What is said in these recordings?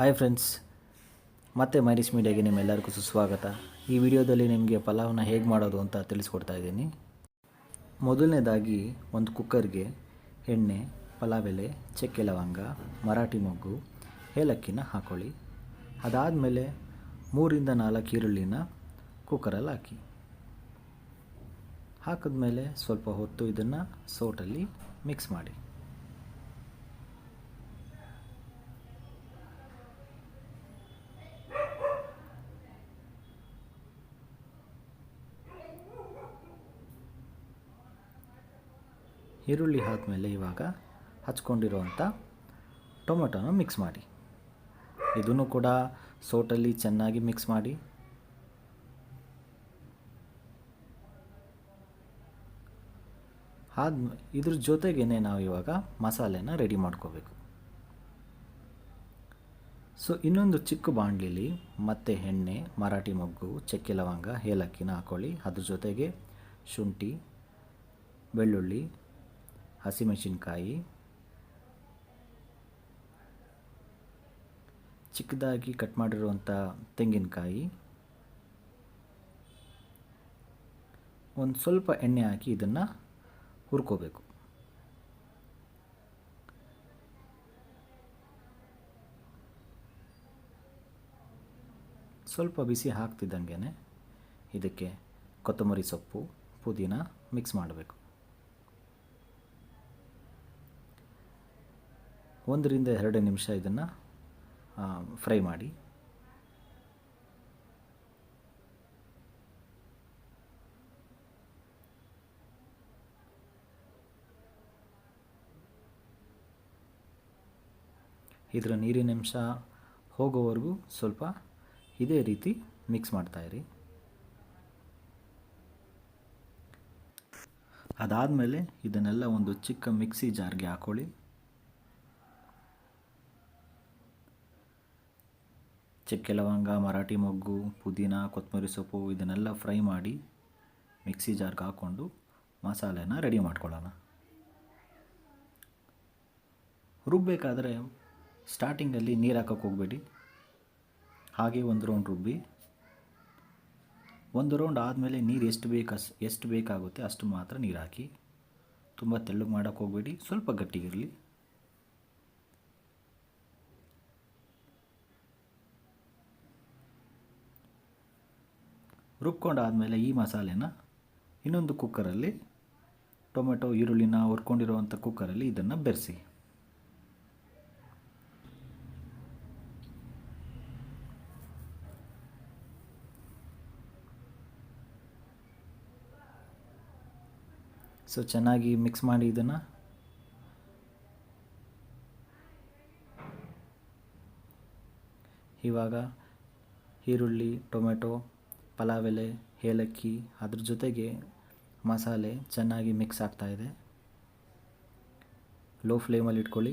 Hi friends, ಮತ್ತೆ ಮೈರಿಸ್ ಮೀಡಿಯಾಗೆ ನಿಮ್ಮೆಲ್ಲರಿಗೂ ಸುಸ್ವಾಗತ. ಈ ವಿಡಿಯೋದಲ್ಲಿ ನಿಮಗೆ ಪಲಾವ್ನ ಹೇಗೆ ಮಾಡೋದು ಅಂತ ತಿಳಿಸ್ಕೊಡ್ತಾ ಇದ್ದೀನಿ. ಮೊದಲನೇದಾಗಿ ಒಂದು ಕುಕ್ಕರ್ಗೆ ಎಣ್ಣೆ, ಪಲಾವ್ ಎಲೆ, ಚಕ್ಕೆ ಲವಂಗ, ಮರಾಠಿ ಮೊಗ್ಗು, ಏಲಕ್ಕಿನ ಹಾಕ್ಕೊಳ್ಳಿ ಅದಾದಮೇಲೆ ಮೂರಿಂದ ನಾಲ್ಕು ಈರುಳ್ಳಿನ ಕುಕ್ಕರಲ್ಲಿ ಹಾಕಿ. ಹಾಕಿದ್ಮೇಲೆ ಸ್ವಲ್ಪ ಹೊತ್ತು ಇದನ್ನು ಸೋಟಲ್ಲಿ ಮಿಕ್ಸ್ ಮಾಡಿ. ಈರುಳ್ಳಿ ಆದಮೇಲೆ ಇವಾಗ ಹಚ್ಕೊಂಡಿರುವಂಥ ಟೊಮೆಟೊನ ಮಿಕ್ಸ್ ಮಾಡಿ. ಇದನ್ನು ಕೂಡ ಸೋಟಲ್ಲಿ ಚೆನ್ನಾಗಿ ಮಿಕ್ಸ್ ಮಾಡಿ. ಆದ ಇದ್ರ ಜೊತೆಗೇ ನಾವು ಇವಾಗ ಮಸಾಲೆನ ರೆಡಿ ಮಾಡ್ಕೋಬೇಕು. ಸೊ ಇನ್ನೊಂದು ಚಿಕ್ಕ ಬಾಣಲಿಲಿ ಮತ್ತೆ ಎಣ್ಣೆ, ಮರಾಠಿ ಮೊಗ್ಗು, ಚಕ್ಕೆ ಲವಂಗ, ಏಲಕ್ಕಿನ ಹಾಕ್ಕೊಳ್ಳಿ ಅದ್ರ ಜೊತೆಗೆ ಶುಂಠಿ, ಬೆಳ್ಳುಳ್ಳಿ ಹಸಿಮೆಣಸಿನ್ಕಾಯಿ ಚಿಕ್ಕದಾಗಿ ಕಟ್ ಮಾಡಿರುವಂಥ ತೆಂಗಿನಕಾಯಿ. ಒಂದು ಸ್ವಲ್ಪ ಎಣ್ಣೆ ಹಾಕಿ ಇದನ್ನು ಹುರ್ಕೋಬೇಕು. ಸ್ವಲ್ಪ ಬಿಸಿ ಹಾಕ್ತಿದ್ದಂಗೆ ಇದಕ್ಕೆ ಕೊತ್ತಂಬರಿ ಸೊಪ್ಪು, ಪುದೀನ ಮಿಕ್ಸ್ ಮಾಡಬೇಕು. ಒಂದರಿಂದ ಎರಡು ನಿಮಿಷ ಇದನ್ನು ಫ್ರೈ ಮಾಡಿ. ಇದರ ನೀರಿನ ಅಂಶ ಹೋಗೋವರೆಗೂ ಸ್ವಲ್ಪ ಇದೇ ರೀತಿ ಮಿಕ್ಸ್ ಮಾಡ್ತಾಯಿರಿ ಅದಾದಮೇಲೆ ಇದನ್ನೆಲ್ಲ ಒಂದು ಚಿಕ್ಕ ಮಿಕ್ಸಿ ಜಾರ್ಗೆ ಹಾಕ್ಕೊಳ್ಳಿ ಚಕ್ಕೆ ಲವಂಗ ಮರಾಠಿ ಮೊಗ್ಗು, ಪುದೀನ, ಕೊತ್ತಂಬರಿ ಸೊಪ್ಪು ಇದನ್ನೆಲ್ಲ ಫ್ರೈ ಮಾಡಿ ಮಿಕ್ಸಿ ಜಾರ್ಗೆ ಹಾಕ್ಕೊಂಡು ಮಸಾಲೆನ ರೆಡಿ ಮಾಡ್ಕೊಳ್ಳೋಣ. ರುಬ್ಬಬೇಕಾದ್ರೆ ಸ್ಟಾರ್ಟಿಂಗಲ್ಲಿ ನೀರು ಹಾಕೋಕ್ಕೆ ಹೋಗಬೇಡಿ. ಹಾಗೆ ಒಂದು ರೌಂಡ್ ರುಬ್ಬಿ. ಒಂದು ರೌಂಡ್ ಆದಮೇಲೆ ನೀರು ಎಷ್ಟು ಬೇಕು, ಎಷ್ಟು ಬೇಕಾಗುತ್ತೆ ಅಷ್ಟು ಮಾತ್ರ ನೀರು ಹಾಕಿ. ತುಂಬ ತೆಳ್ಳಗೆ ಮಾಡೋಕ್ಕೆ ಹೋಗಬೇಡಿ. ಸ್ವಲ್ಪ ಗಟ್ಟಿಗಿರಲಿ. ರುಬ್ಕೊಂಡಾದಮೇಲೆ ಈ ಮಸಾಲೆನ ಇನ್ನೊಂದು ಕುಕ್ಕರಲ್ಲಿ ಟೊಮೆಟೊ, ಈರುಳ್ಳಿನ ಹುರ್ಕೊಂಡಿರುವಂಥ ಕುಕ್ಕರಲ್ಲಿ ಇದನ್ನು ಬೆರೆಸಿ. ಸೊ, ಚೆನ್ನಾಗಿ ಮಿಕ್ಸ್ ಮಾಡಿ ಇದನ್ನು. ಇವಾಗ ಈರುಳ್ಳಿ, ಟೊಮೆಟೊ ಪಲಾವ್ ಎಲೆ ಏಲಕ್ಕಿ ಅದ್ರ ಜೊತೆಗೆ ಮಸಾಲೆ ಚೆನ್ನಾಗಿ ಮಿಕ್ಸ್ ಆಗ್ತಾಯಿದೆ ಲೋ ಫ್ಲೇಮಲ್ಲಿ ಇಟ್ಕೊಳ್ಳಿ.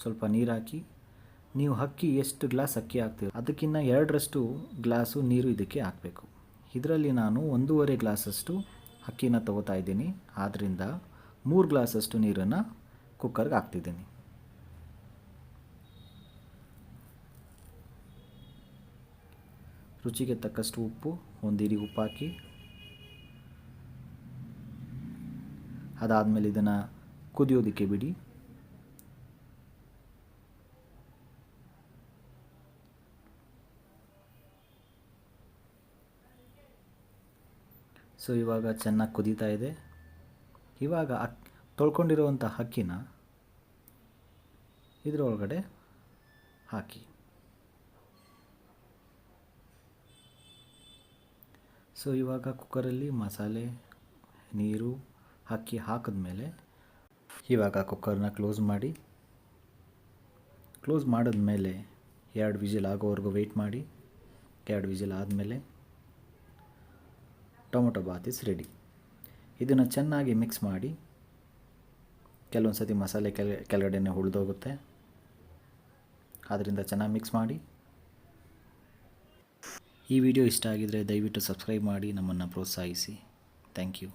ಸ್ವಲ್ಪ ನೀರು ಹಾಕಿ. ನೀವು ಅಕ್ಕಿ ಎಷ್ಟು ಗ್ಲಾಸ್ ಅಕ್ಕಿ ಹಾಕ್ತೀರೋ ಅದಕ್ಕಿಂತ ಎರಡರಷ್ಟು ಗ್ಲಾಸು ನೀರು ಇದಕ್ಕೆ ಹಾಕಬೇಕು. ಇದರಲ್ಲಿ ನಾನು ಒಂದೂವರೆ ಗ್ಲಾಸಷ್ಟು ಅಕ್ಕಿನ ತಗೋತಾ ಇದ್ದೀನಿ. ಆದ್ದರಿಂದ ಮೂರು ಗ್ಲಾಸಷ್ಟು ನೀರನ್ನು ಕುಕ್ಕರ್ಗೆ ಹಾಕ್ತಿದ್ದೀನಿ. ರುಚಿಗೆ ತಕ್ಕಷ್ಟು ಉಪ್ಪು ಒಂದಿರಿ ಉಪ್ಪು ಹಾಕಿ. ಅದಾದಮೇಲೆ ಇದನ್ನು ಕುದಿಯೋದಕ್ಕೆ ಬಿಡಿ. ಸೊ, ಇವಾಗ ಚೆನ್ನಾಗಿ ಕುದೀತಾ ಇದೆ. ಇವಾಗ ಅಕ್ ತೊಳ್ಕೊಂಡಿರುವಂಥ ಅಕ್ಕಿನ ಇದರೊಳಗಡೆ ಹಾಕಿ. ಸೊ ಇವಾಗ ಕುಕ್ಕರಲ್ಲಿ ಮಸಾಲೆ, ನೀರು ಅಕ್ಕಿ ಹಾಕಿದ್ಮೇಲೆ ಇವಾಗ ಕುಕ್ಕರ್ನ ಕ್ಲೋಸ್ ಮಾಡಿ ಕ್ಲೋಸ್ ಮಾಡಿದ್ಮೇಲೆ ಎರಡು ವಿಜಿಲ್ ಆಗೋವರೆಗೂ ವೆಯ್ಟ್ ಮಾಡಿ, ಎರಡು ವಿಜಿಲ್ ಆದಮೇಲೆ ಟೊಮೊಟೊ ಬಾತ್ ಇಸ್ ರೆಡಿ ಇದನ್ನು ಚೆನ್ನಾಗಿ ಮಿಕ್ಸ್ ಮಾಡಿ ಕೆಲವೊಂದು ಸತಿ ಮಸಾಲೆ ಕೆಲ, ಕೆಳಗಡೆನೇ ಉಳಿದೋಗುತ್ತೆ. ಆದ್ದರಿಂದ ಚೆನ್ನಾಗಿ ಮಿಕ್ಸ್ ಮಾಡಿ ಈ ವಿಡಿಯೋ ಇಷ್ಟ ಆಗಿದರೆ ದಯವಿಟ್ಟು ಸಬ್ಸ್ಕ್ರೈಬ್ ಮಾಡಿ ನಮ್ಮನ್ನು ಪ್ರೋತ್ಸಾಹಿಸಿ. Thank you.